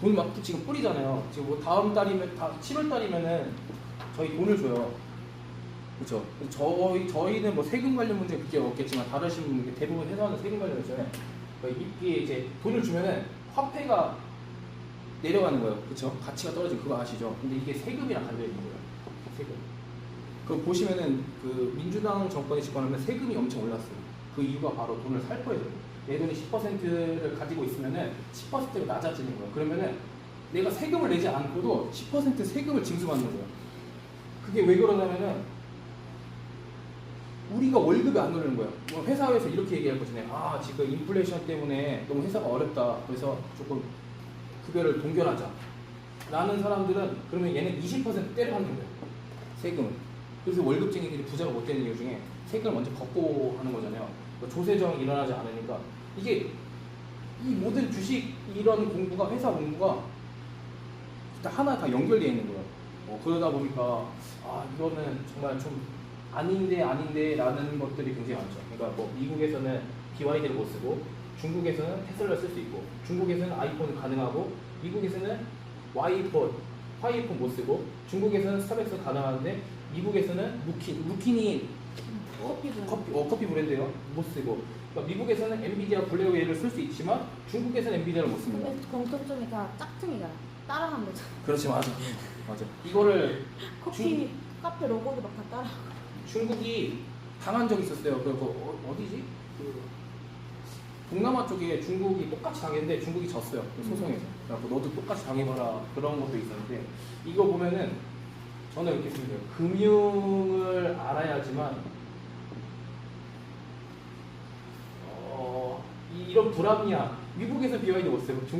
돈 막 지금 뿌리잖아요. 지금 뭐 다음 달이면 다 7월 달이면은 저희 돈을 줘요. 그렇죠. 저희 저희는 뭐 세금 관련 문제 그게 없겠지만 다르신 분 대부분 회사는 세금 관련해서는 이게 이제 돈을 주면은 화폐가 내려가는 거예요. 그렇죠. 가치가 떨어지고 그거 아시죠? 근데 이게 세금이랑 관련 있는 거예요. 세금. 그 보시면은 그 민주당 정권이 집권하면 세금이 엄청 올랐어요. 그 이유가 바로 돈을 살 거예요. 내 돈이 10%를 가지고 있으면은 10%가 낮아지는 거예요. 그러면은 내가 세금을 내지 않고도 10% 세금을 징수받는 거예요. 그게 왜 그러냐면은 우리가 월급이 안 오르는 거예요. 뭐 회사에서 이렇게 얘기할 거잖아요. 아 지금 인플레이션 때문에 너무 회사가 어렵다. 그래서 조금 급여를 동결하자. 라는 사람들은 그러면 얘는 20% 때려받는 거예요. 세금을. 그래서 월급쟁이들이 부자가 못 되는 이유 중에 세금을 먼저 걷고 하는 거잖아요. 뭐 조세정이 일어나지 않으니까 이게 이 모든 주식 이런 공부가 회사 공부가 다 하나 다 연결되어 있는 거예요. 어, 그러다 보니까 아 이거는 정말 좀 아닌데 아닌데라는 것들이 굉장히 많죠. 그러니까 뭐 미국에서는 BYD를 못 쓰고 중국에서는 테슬라 쓸 수 있고 중국에서는 아이폰이 가능하고 미국에서는 Y폰, 화이폰 못 쓰고 중국에서는 스타벅스 가능한데 미국에서는 루킨, 루킨이 커피 브랜드. 커피, 어, 커피 브랜드요 못 쓰고 그러니까 미국에서는 엔비디아 블랙웨이를 쓸 수 있지만 중국에서는 엔비디아를 못 씁니다. 근데 공통점이 다 짝퉁이잖아. 따라한 거죠. 그렇지 맞아 맞아 이거를 커피 카페 로고도 막 다 따라. 중국이 당한 적이 있었어요. 그거 어, 어디지? 그 동남아 쪽에 중국이 똑같이 당했는데 중국이 졌어요. 그 소송에서. 그래서 너도 똑같이 당해봐라 그런 것도 있었는데 이거 보면은 저는 이렇게 생각해요. 금융을 알아야지만 어, 이- 이런 불합리한 미국에서 못 쓰고